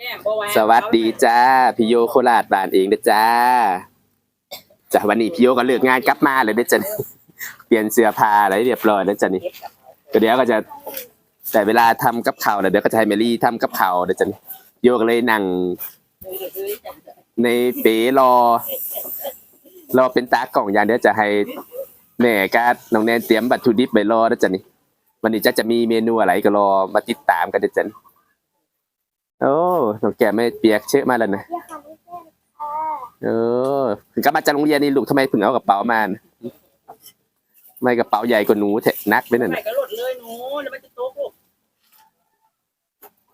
แก้มบ่ไหสวัสดีจ้าพี่โยโคราชบ้านเองเด้อจ้าจ้ะวันนี้พี่โยก็เลิกงานกลับมาเลยเด้อจ้ะเปลี่ยนเสื้อผ้าอะไรเรียบร้อยแล้วจ้ะนี่ก็เดี๋ยวก็จะแต่เวลาทำกับข้าวนะเดี๋ยวก็จะให้เมลี่ทำกับข้าวเด้อจ้ะนี่โยก็เลยนั่งในเป๋รอรอเป็นตากล่องอย่างเดี๋ยวจะให้แม่กับน้องแนนเตรียมวัตถุดิบไปรอเด้อจ้ะนี่วันนี้จะจะมีเมนูอะไรก็รอมาติดตามกันเด้อจ้ะนี่ โอ้น้องแก้มไม่เปียกเชอะมาแล้วนะอย่าทำให้เส้นค่ะเออถึงกลับมาจากโรงเรียนนี่ลูกทำไมเพิ่งเอากระเป๋ามาน่ะไม่กระเป๋าใหญ่กว่าหนูเถอะนักไปนั่นใส่น่ะกระโดดเลยหนูแล้วมันจะโต๊ะลูก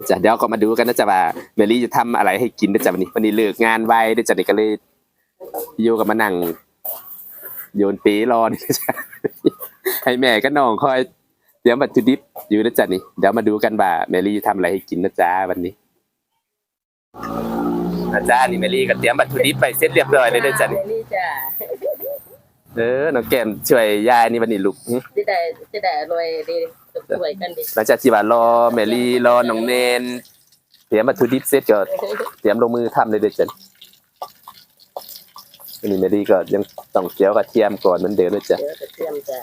จ้ะเดี๋ยวก็มาดูกันนะจ๊ะว่าเมลี่จะทำอะไรให้กินนะจ๊ะวันนี้วันนี้เลิกงานไวนะจ๊ะนี่ก็เลยโยกับมานั่งโยนปีรอนี่นะจ๊ะให้แม่ก็น้องคอยเตรียมวัตถุดิบอยู่นะจ๊ะนี่เดี๋ยวมาดูกันว่าเมลี่จะทำอะไรให้กินนะจ๊ะวันนี้ นะจ๊ะนี่เมลี่ก็เตรียมวัตถุดิบไปเสร็จเรียบร้อยเลยนะจ๊ะนี่นี่จ้ะเออน้องแก้มช่วยยายนี่วันนี้ลูกหึจะได้จะได้อร่อยดีสวยกันดิหลังจากที่ว่ารอแมรี่รอน้องเนนเตรียมวัตถุดิบเสร็จก็เตรียมลงมือทำเลยเด็ดจันวันนี้แมรี่ก็ยังต้องเจียวกระเทียมก่อนเหมือนเดิมเลยจ้ะเดี๋ยวจะเตรียมจะ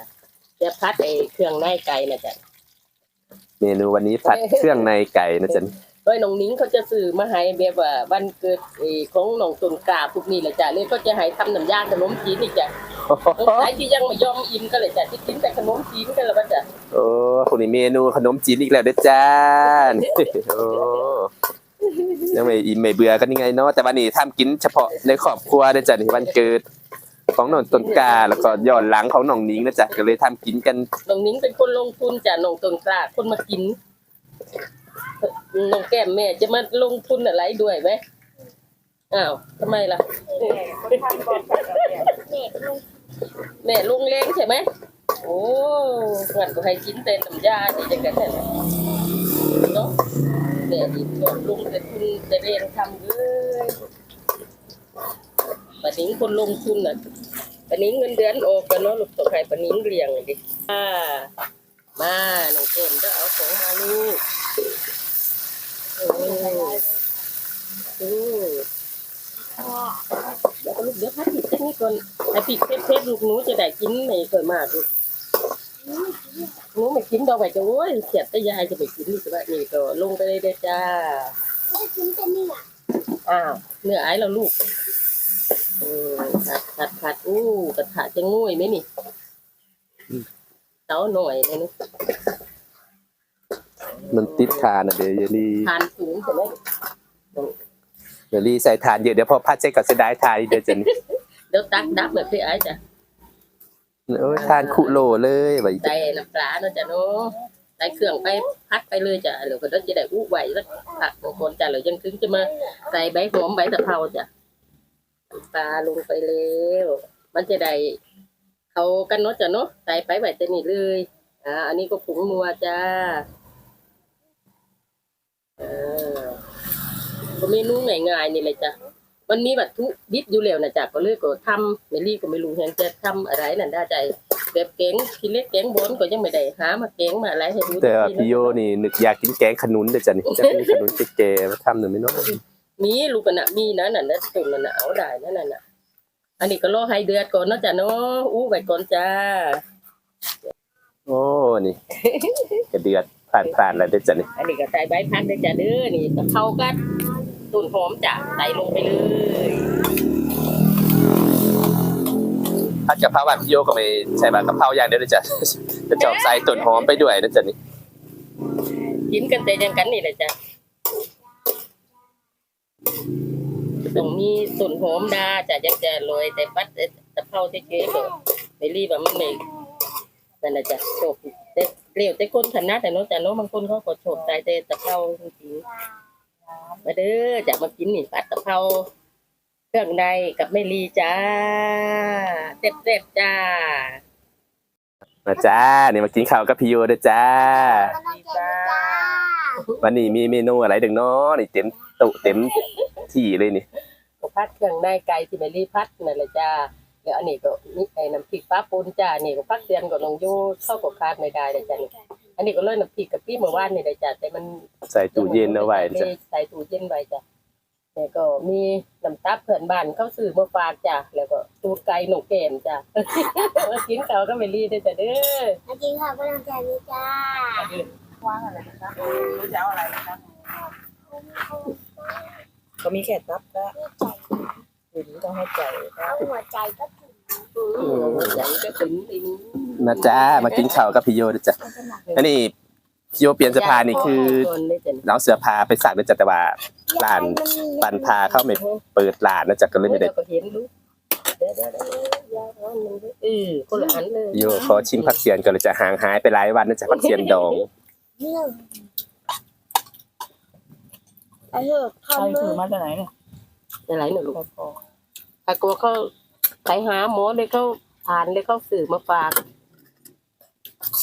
จะพัดไอ้เครื่องในไก่นะจ๊ะเมนูวันนี้ผัดเครื่องในไก่นะจ๊ะ โดยน้องนิ้งเขาจะซื้อมาให้แบบว่าวันเกิดไอ้ของน้องตุนกาพวกนี้แหละจ้ะเลยก็จะให้ทำน้ำยาขนมจีนนี่จ้ะไอ้ที่ยังไม่ยอมอิ่มก็เลยจ้ะที่กินแต่ขนมจีนกันแล้วก็จ้ะโอ้คนนี้เมนูขนมจีนอีกแล้วเด้อจ้านี่โอ้ยังไม่อิ่มไม่เบื่อกันยังไงเนาะแต่วันนี้ทำกินเฉพาะในครอบครัวเด้อจ้ะนี่วันเกิดของน้องต้นกาแล้วก็ย้อนหลังของน้องนิ้งนะจ๊ะก็เลยทำกินกัน น้องนิ้งเป็นคนลงทุนจ้ะน้องตุนกาคนมากิน น้องแก้มแม่จะมาลงทุนอะไรด้วยไหมอ้าวทำไมล่ะเด็กลุงแม่ลุงเล้งใช่ไหมโอ้งั้นก็ให้กินแต่น้ำยาที่จะกันนั่นแหละเนาะแม่ดีก็ลุงแต่คุณแต่เรียนทำเลยปนิงคนลงทุนน่ะปนิงเงินเดือนออกกันเนาะลูกต้องให้ปนิงเลี้ยงดิอ่ามาน้องเกมจะเอาของมาลูก โอ้โอ้แล้วก็ลูกเดี๋ยวพัดผิดแค่นี้ก่อนไอ้ปีกเพชรลูกหนูจะได้กินไม่เคยมากลูกหนูไม่กินดอกไปจะโอ้ยเสียดแต่ยายจะไปกินนี่สิว่านี่ก็ลงไปเลยเด้อจ้าไม่กินแต่เนี่ยอ้าวเนื้อไอ้เราลูกผัดผัดผัดอู้กระถาจะงุ้ยไหมนี่เต้าหน่อยเลยนี่ มันติดทานอะเดี๋ยวเยลี่ทานสูงใช่ไหมเดี๋ยวลี่ใส่ทานเยอะเดี๋ยวพอพัดเช็คกับเสียดายทานเดี๋ยวจะนี่เดี๋ยวตักดับแบบพี่ไอ้จ้ะโอ้ยทานคุโลเลยไว้ใส่น้ำปลาเนาะจ้ะเนาะใส่เครื่องไปพัดไปเลยจ้ะเดี๋ยวก็จะได้อู้ไหวแล้วผักบางคนจ้ะเรายังถึงจะมาใส่ใบหอมใบตะเภาจ้ะปลาลงไปเร็วมันจะได้เขากันเนาะจ้ะเนาะใส่ไปไว้แต่นี่เลยอ่าอันนี้ก็ผงนัวจ้า เออก็เมนูง่ายๆนี่เลยจ้ะมันมีวัตถุดิบอยู่แล้วนะจ๊ะก็เลยก็ทำเมลี่ก็ไม่รู้เห็นจะทำอะไรนั่นได้ใจแบบแกงทีเล็กแกงบนก็ยังไม่ได้หามาแกงมาอะไรให้ดูแต่ว่าพี่โยนี่นึกอยากกินแกงขนุนเดี๋ยวจะนี่จะมีขนุนแก่ๆมาทำหน่อยไหมเนาะมีลูกกันนะมีนะนั่นนะตุ่นนั่นนะเอาได้นั่นน่ะอันนี้ก็รอให้เดือดก่อนเนาะจ้ะเนาะอู้ไว้ก่อนจ้าโอ้นี่กระเดือด ผ่านผ่านๆแล้วเดี๋ยวจะนี่อันนี้ก็ใส่ใบพัดได้จ้ะเด้อนี่ตะเข้ากันต้นหอมจ้ะใส่ลงไปเลยผัดกะเพราแบบพี่โยก็ไม่ใช่แบบกะเพราอย่างเดียวเดี๋ยวจะจะจอบใส่ต้นหอมไปด้วยเดี๋ยวจะนี่กินกันแต่ยังกันนี่แหละจ้ะต้องมีต้นหอมดาจ้ะยังจะโรยแต่ปัดตะเข้าเจ๊ๆก็ไม่รีบว่ามันไม่นั่นแหละจ้ะโฉบ แต่เรียวแต่คนถนัดแต่เนาะจ้ะเนาะบางคนเขาก็โฉบใส่แต่ตะเข้าจริงๆมาเด้อจะมากินนี่ผัดกะเพราเครื่องในกับแม่ลีจ้าเต็บๆจ้ามาจ้านี่มากินข้าวกับพี่โยเด้อจ้ากำลังเก็บจ้าวันนี้มีเมนูอะไรดึงเนาะนี่เต็มตุเต็มที่เลยนี่ก็พัดเครื่องในไก่ที่แม่ลีพัดนั่นแหละจ้า แล้วอันนี้ก็มีไอ้น้ำพริกปลาปูนจ้านี่ก็พักเดือนก็ลงอยู่เข้ากับคาดไม่ได้เลยจ้านี่อันนี้ก็เลยน้ำพริกกับพี่เมื่อวานนี่ได้จ้ะแต่มันใส่ตู้เย็นเอาไว้จ้ะใส่ตู้เย็นไว้จ้ะแล้วก็มีน้ำตับเพื่อนบ้านเขาซื้อมาฝากจ้ะแล้วก็ตูดไก่หนกแก่นจ้ะมากินเขาวก็ไม่รีได้จ้ะเด้อมากินข้าวกำลังใจนี้จ้าว่างอะไรนะคะจะเอาอะไรนะคะก็มีแค่ตับก็นี่ใจถึงต้องให้ใจเอาหัวใจก็ ถึงอืมอย่างก็ถึงอีกนะจ้ามากินข้าวกับพี่โยนะจ้ะมันจะหนักอันนี้พี่โยเปลี่ยนเสื้อผ้านี่คือคนได้จ้ะน้องเสื้อผ้าไปสั่งนะจ๊ะแต่ว่าร้านปันพาเข้าไม่เปิดร้านนะจ๊ะก็เลยไม่ได้เราก็เห็นรู้เดี๋ยวเดี๋ยวเดี๋ยวยาวร้อนหนึ่งเด้อเออคนละอันเลยพี่โยขอชิมผักเสียนก็เลยจะห่างหายไปหลายวันนะจ๊ะผักเสียนดองเนี่ยไอ้เถอะใครทำเลถือยมาจากไหนเนี่ยอะไรหนูลูกถ้ากลัวเขา ไปหาหมอเลยเขาทานเลยเขาสื่อมาฝาก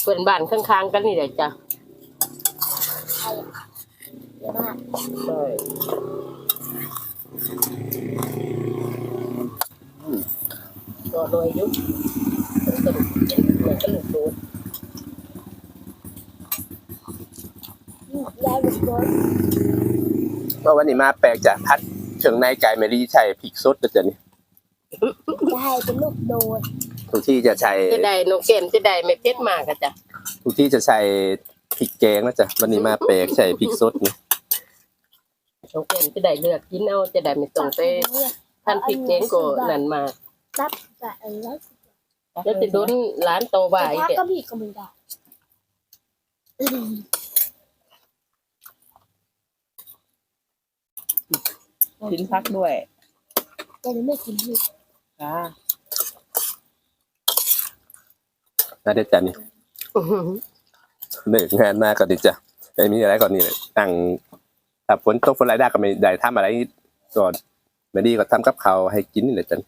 เพื่อนบ้านข้างๆกันนี่แหละจ้ะเยอะมากใช่ก็รวยยุบสรุปเป็นเหมือนกระดูกโดดยายเป็นคนเพราะวันนี้มาแปลกจากพัดเครื่องในไก่ไม่ได้ใช้พริกสดนะจ๊ะนี่ จะให้เป็นลูกโดนทุกที่จะใช้จะได้นกเกมจะได้ไม่เผ็ดมากอะจ้ะทุกที่จะใช้พริกแกงนะจ๊ะวันนี้มาแปลกใช้พริกสดนี่นกเกมจะได้เลือกกินเอาจะได้ไม่ต้องไปเนี่ยท่านพริกแกงก็นั่นมาตับกับไอ้แล้วแล้วจะโดนร้านโตบ่ายถ้าแกก็มีก็ไม่ได้กินพักด้วยแต่หนูไม่กินพี่ ค่ะนะเด็ดจ้ะนี่เลิกงานมาก็ดีจ้ะไม่มีอะไรก่อนนี่เลยตั้งถ้าฝนตกฝนไรได้ก็ไม่ได้ทำอะไรก่อนไม่ดีก็ทำกับข้าวให้กินนี่แหละจ้ะ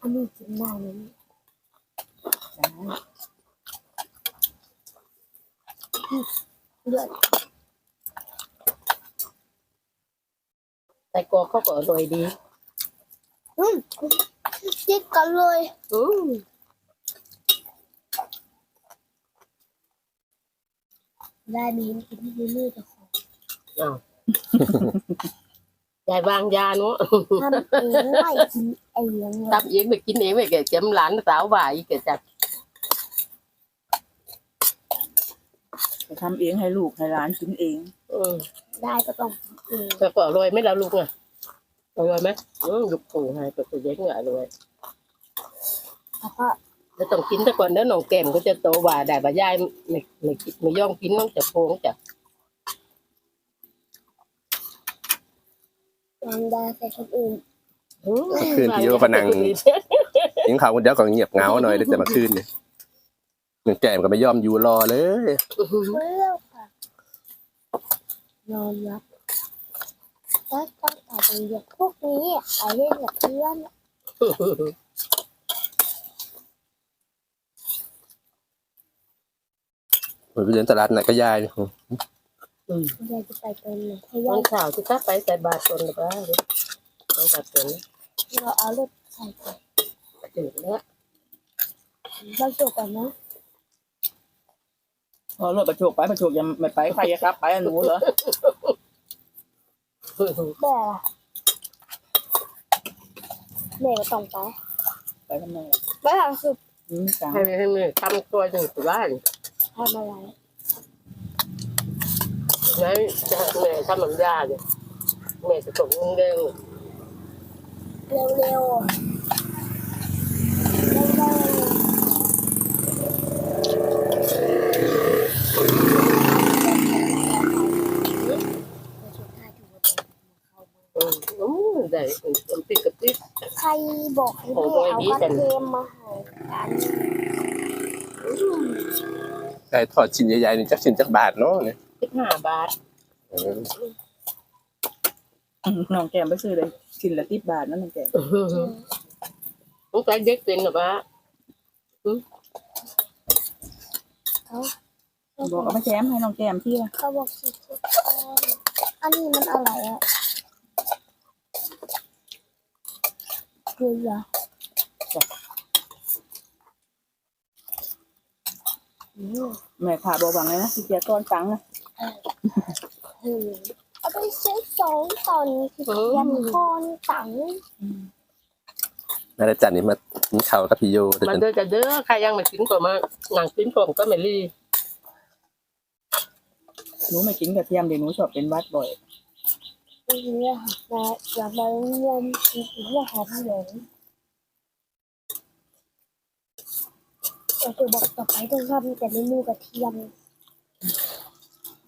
อันนี้กินได้ไหมเลือดแต่กลัวเขาก็อร่อยดี อืมจิกกันเลยอืมได้มีกินที่มือจะขออ้าวยายวางยาเนาะทำเองไม่กินเองเลยทำเองไปกินเองไปแกเจ็มหลานสาวบ่ายแกจัดจะทำเองให้ลูกให้หลานกินเองอืมได้ก็ต้องกินเองแต่ก็อร่อยไหมล่ะลูกอะ อร่อยไหมอืมลูกปู่ให้ตัวตัวเย็นก็อร่อยแล้วก็แล้วต้องกินแต่ก่อนเด้อน้องแก้มก็จะโตกว่าได้บ่ยายไม่ไม่กินไม่ยอมกินน้องจะโพงจ้ะวางยาใส่คนอื่นอืมคืนพี่โยก็นั่งยิงข้าวคนเดียวก็เงียบเหงาหน่อยได้แต่มาคืนเนี่ยหนึ่งแก้มก็ไม่ยอมอยู่รอเลย เพื่อค่ะนอนรับ แล้วตั้งแต่เด็กพวกนี้ไปเล่นกับเพื่อนผมไปเดินตลาดไหนก็ยายอืมยายจะไปเป็นเลยให้ตยาอยนเช้าที่ข้าไปใส่บาตรตนหรือเปล่าต้องตัดตนเราเอาลูกใส่ไปตื่นแล้วเราจบก่อนนะพอรถประโชกไปประโชกยังไม่ไปใครจะครับ ไปอะหนูเหรอ แต่ละแม่ก็ต้องไปไปทำไมอะไม่หลังคืออืมจ้าให้ให้แม่ทำตัวหนึ่งตัวบ้านทำอะไรไหนจะให้แม่ทำมันยาเลยแม่จะส่งเงินเร็วเร็วๆเร็วๆ อืมอืมได้อืมติดกับติด ใค รบอกให้แม่เอากระเทียมมาให้กันไก่ทอดชิ้นใหญ่ๆนี่จักชิ้นจักบาทเนาะเนี่ยสิบห้าบาทเอออืมน้องแก้มไปซื้อเลยชิ้นละติบบาทนั่นน้องแก้มต้องใช้เด็กเป็นหรือเปล่าเขาบอกเอามาแจมให้น้องแก้มที่ละเขาบอกสิอันนี้มันอะไรอะ เกลืออืมแม่ขาบอกว่าไงนะที่เจียก้อนตังค์นะอืมเอาไปใช้สองตอนคือยันคอนตังนั่นแหละจ้ะนี่มากินข้าวกับพี่โยเด้อมันจ้ะเด้อจะเด้อใครยังไม่กินก็มาหนังกินผมก็ไม่รีหนูไม่กินกระเทียมเดี๋ยวหนูชอบเป็นหวัดบ่อย เนี่ยนะอยากมาเรียนอีกเรื่องหาที่หนเราจะบอกต่อไปต้องทำแต่เมนูกระเทียม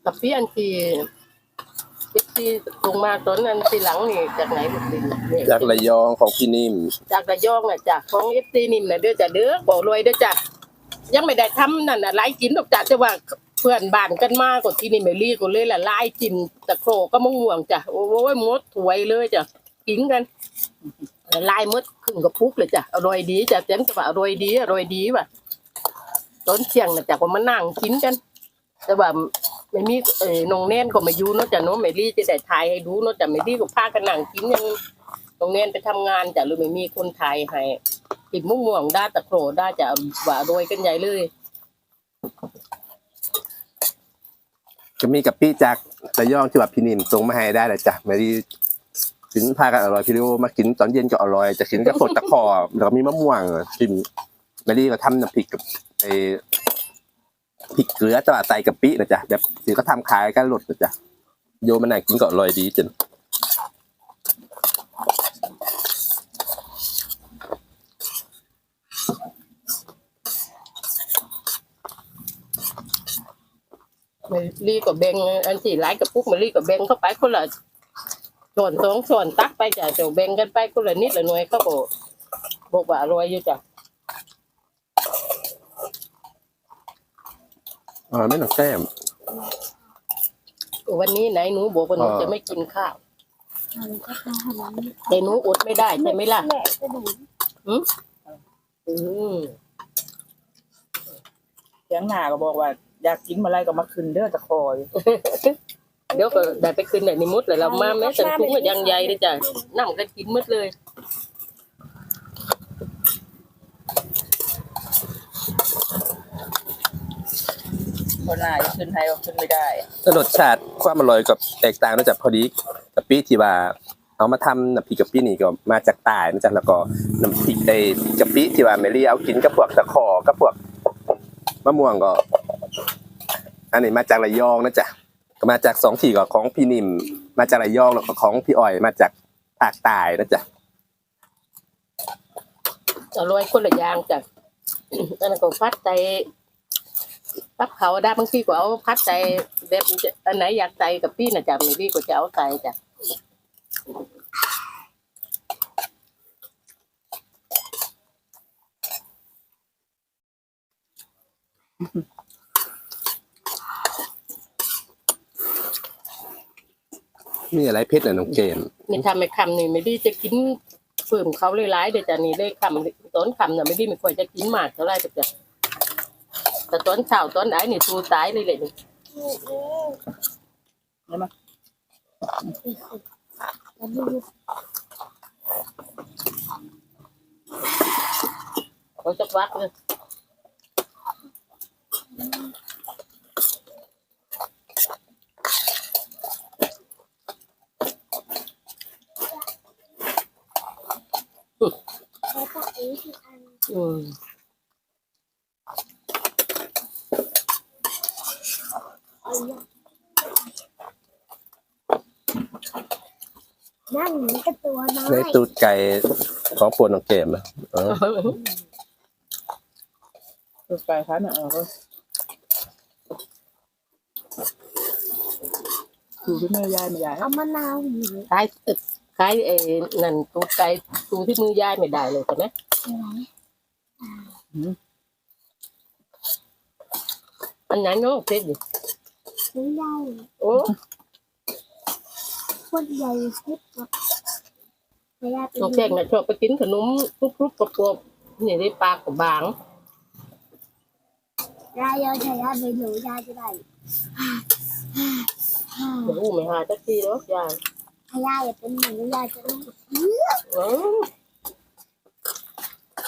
กับพี่อันที่ที่ลงมาตอนนั้นทีหลังนี่จากไหนบุรีเนี่ยจากระยองของพี่นิ่ม จากระยองน่ะจากของเอฟซีนี่มน่ะเด้อจะเด้อบอกรวยเด้อจ้ะยังไม่ได้ทำนั่นน่ะไล่กินดอกจ้ะแต่ว่า เพื่อนบ้านกันมากกว่าที่นี่ไม่รีก็เลยละไล่กินตะโครก็มะม่วงจ้ะโอ้ยมดถวยเลยจ้ะกินกันไล่มดครึ่งกระปุกเลยจ้ะอร่อยดีจ้ะเต็มจะว่าอร่อยดีอร่อยดีว่ะตอนเที่ยงน่ะจ้ะก็มานั่งกินกัน แต่ว่าไม่มีเออนงแน่นก็มาอยู่เนาะจ้ะเนาะไม่รีจะได้ถ่ายให้ดูเนาะจ้ะไม่รีก็พากันนั่งกินยังตรงเนี้ยไปทำงานจ้ะหรือไม่มีคนไทยให้ติดมุ่งม่วงได้ตะโครได้จ้ะว่าโดยกันใหญ่เลย ก็มีกับพี่จากตะยองที่ว่าพี่นิ่มส่งมาให้ได้เลยจ้ะไม่ได้กินพากันอร่อยพี่โยมากินตอนเย็นก็อร่อย จะกินก็สดตะขอแล้วก็มีมะม่วงกินไม่ได้ก็ทำน้ำพริกกับไอ้พริกเกลือจะว่าใส่กะปินะจ๊ะแบบสิก็ทำขายกันหลดนะจ๊ะโยมันน่ากินก็อร่อยดีจน มารีก็แบ่งอันที่ร้ายกับปุ๊กมารีก็แบ่งเข้าไปคนละส่วนสองส่วนตักไปจ้ะเดี๋ยวแบ่งกันไปคนละนิดละหน่วยเขาก็บอกว่าอร่อยอยู่จ้ะอ๋อไม่ต้องแก้มวันนี้ไหนหนูบอกว่าหนูอ่าจะไม่กินข้าวทำก็ทำนั้นแต่หนูอดไม่ได้ใช่ไหมล่ะแม่กระดูกอืมเสียงหน้าก็บอกว่า อยากกินอะไรก็มาขึ้นเด้อตะคอยเดี๋ยวก็ได้ไปคืนในนิมุดเลยเรามาแม้แต่ทุกอย่างยังใหญ่เลยจ้ะนั่งกันกินหมดเลยคนหน้าจะขึ้นให้ก็ขึ้นไม่ได้แต่รสชาติความอร่อยกับแตกต่างนอกจากพอดีกะปิที่ว่าเอามาทำน้ำพริกกะปินี่ก็มาจากใต้นะจ๊ะแล้วก็น้ำพริกไอ้กะปิที่ว่าแมรี่เอากินกับพวกตะขอกับพวกมะม่วงก็ อันนี้มาจากระยองนะจ๊ะก็มาจากสองที่ก็ของพี่นิ่มมาจากระยองแล้วก็ของพี่อ้อยมาจากภาคใต้นะจ๊ะอร่อยคนละอย่างจ้ะอันนั้นก็พัดใจปักเขาได้บางทีก็เอาพัดใจแบบอันไหนอยากใจกับพี่นะจ๊ะมีพี่ก็จะเอาใจจ้ะ มีอะไรเพชรน่ะน้องเกมนี่ทำไม่คำนี่ไม่ได้จะกินฝืมเขาเลยร้ายเดี๋ยวจ้ะนี่เลยคำต้นคำน่ะไม่ได้ไม่ค่อยจะกินมากเท่าไหรจ้ะแต่ต้นเช้าต้นไหนนี่ตูตายเลยเลยนี่ได้ไหมแล้วดูเขาจะวักเลย แล้วก็อีกอันอืมนั่งเหมือนกับตัวน้อในยตูดไก่ของโปรดน้องเกมนะเออตัวไก่คันอะเออก็ดูที่แม่ยายไม่ยายเอามะนาวหิวคล้ายตึก คล้ายเอ้นั่นตูไก่ตูที่มือยายไม่ได้เลยใช่ไหมอะไรอันไหนเนาะเพชรดิไม่ได้โอ้คนใหญ่คิดว่าไม่ได้เป็นน้องแจ้งน่ะชอบไปกินขนมกรุบๆกรอบๆนี่ได้ปากกับบางยายยายยายไปหนูยายจะได้โอ้โหไม่หาจักทีแล้วยาย ถ้าอย่าเป็นหนูยายจะต้องเออ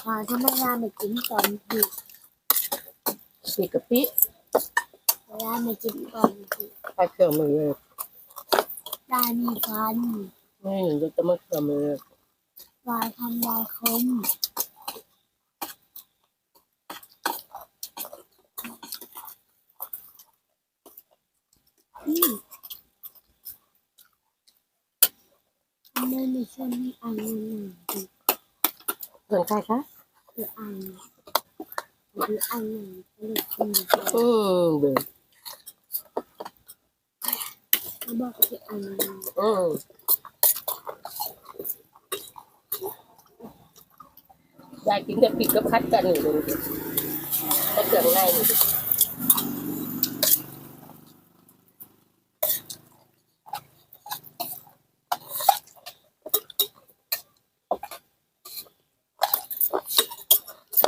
อ่าถ้าไม่ยาไม่กินตอนดึกมีกะปิเวลามากินก่อนสิใส่เครื่องมือเลยได้มีฟันนี่เดี๋ยวจะมาเครื่องมือวายทำวายคมอืมอันนั้นใน ช่วงนี้อันนั้นหนึ่งเพื่อนใครคะคืออันคืออันหนึ่งก็เลยกินอืมเบื่อเขาบอกคืออันหนึ่งอืมยายกินกับปิดกับพัดกันอยู่เลยก็เครื่องในนี่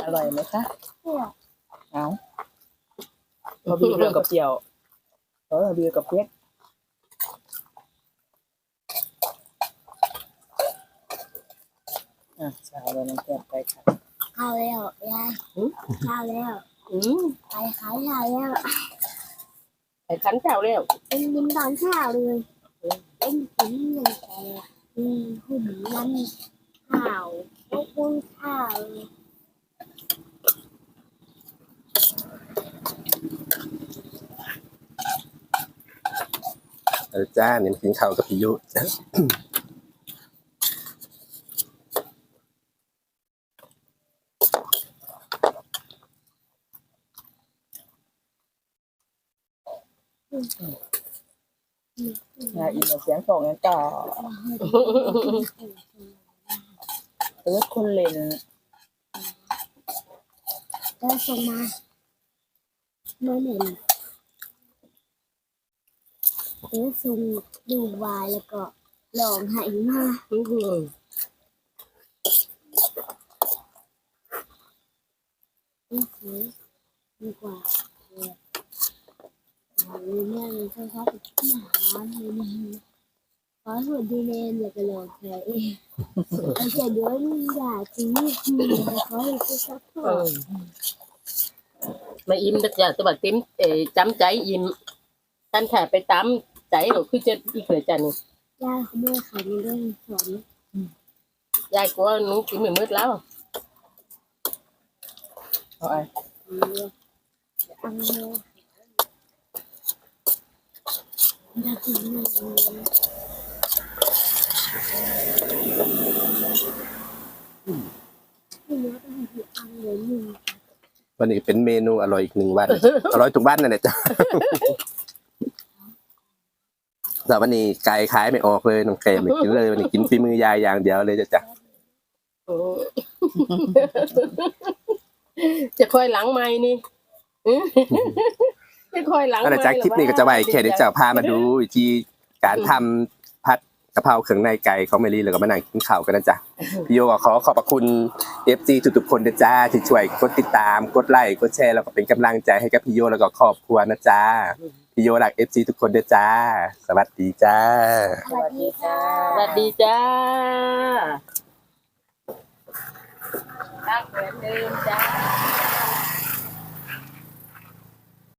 อร่อยไหมคะเพื่อเอามาบีเรือกับเปรี้ยวเออบีกับเปรี้ยวอะสาวเราน้ำแก้มไปค่ะข้าวแล้วยายข้าวแล้วอืมไปขายข้าวแล้วไอ้ขันเจ้าแล้วเป็นกินตอนเช้าเลยเป็นกินหนึ่งแต่อืมหุ่นมันข้าวพวกปุ้งข้าว เออจ้าเนี่ยกินข้าวกับพี่ยุจ้ะงาอินเสียงสองงั้นต่อเออคนเล่นก็ส่งมาเมื่อหนึ่ งเออส่งดูวายแล้วก็ลองหายมาอือือหือดีกว่าเออเอาเลยเลยชอบชอบไปที่หารเลยนี่ขอส่วนดีเนนแล้วก็ลองใช้ไอ้เจ้าเดี๋ยวอย่าทิ้งมือขอให้ชอบชเออมาอิ่มดักจ้ะสวัสดีเออจำใจอิ่มท่านแถไปตาม ใจหรอคือจะอีกเหลือจันยายเขาไม่ขายในเรื่องสอนยายกลัวหนูกินไม่มืดแล้วเอาไอ้เอออังโมอยากกินอะไรไม่รู้ว่าเป็นที่อังเลยมึงวันนี้เป็นเมนูอร่อยอีกหนึ่งวัน อร่อยทุกวันนั่นแหละจ้ะ แต่วันนี้ไก่ขายไม่ออกเลยน้องแกไม่กินเลยวันนี้กินฝีมือยายอย่างเดียวเลยจ้ะจ้ะโอ้จะคอยหลังไม้นี่อื้อจะคอยหลังก็ไม้เลยจ้ะคลิปนี้ก็จะไว้แค่เดี๋ยวจะพามาดูวิธีการทำผัดกะเพราเครื่องในไก่ของเมลี่แล้วก็มานั่งกินข้าวกันนะจ๊ะพี่โยก็ขอขอบพระคุณเอฟซีทุกๆคนนะจ้าที่ช่วยกดติดตามกดไลค์กดแชร์แล้วก็เป็นกำลังใจให้กับพี่โยแล้วก็ครอบครัวนะจ้า พี่โยรักเอฟซีทุกคนด้วยจ้า สวัสดีจ้า สวัสดีค่ะสวัสดีจ้ารักเหมือนเดิมจ้า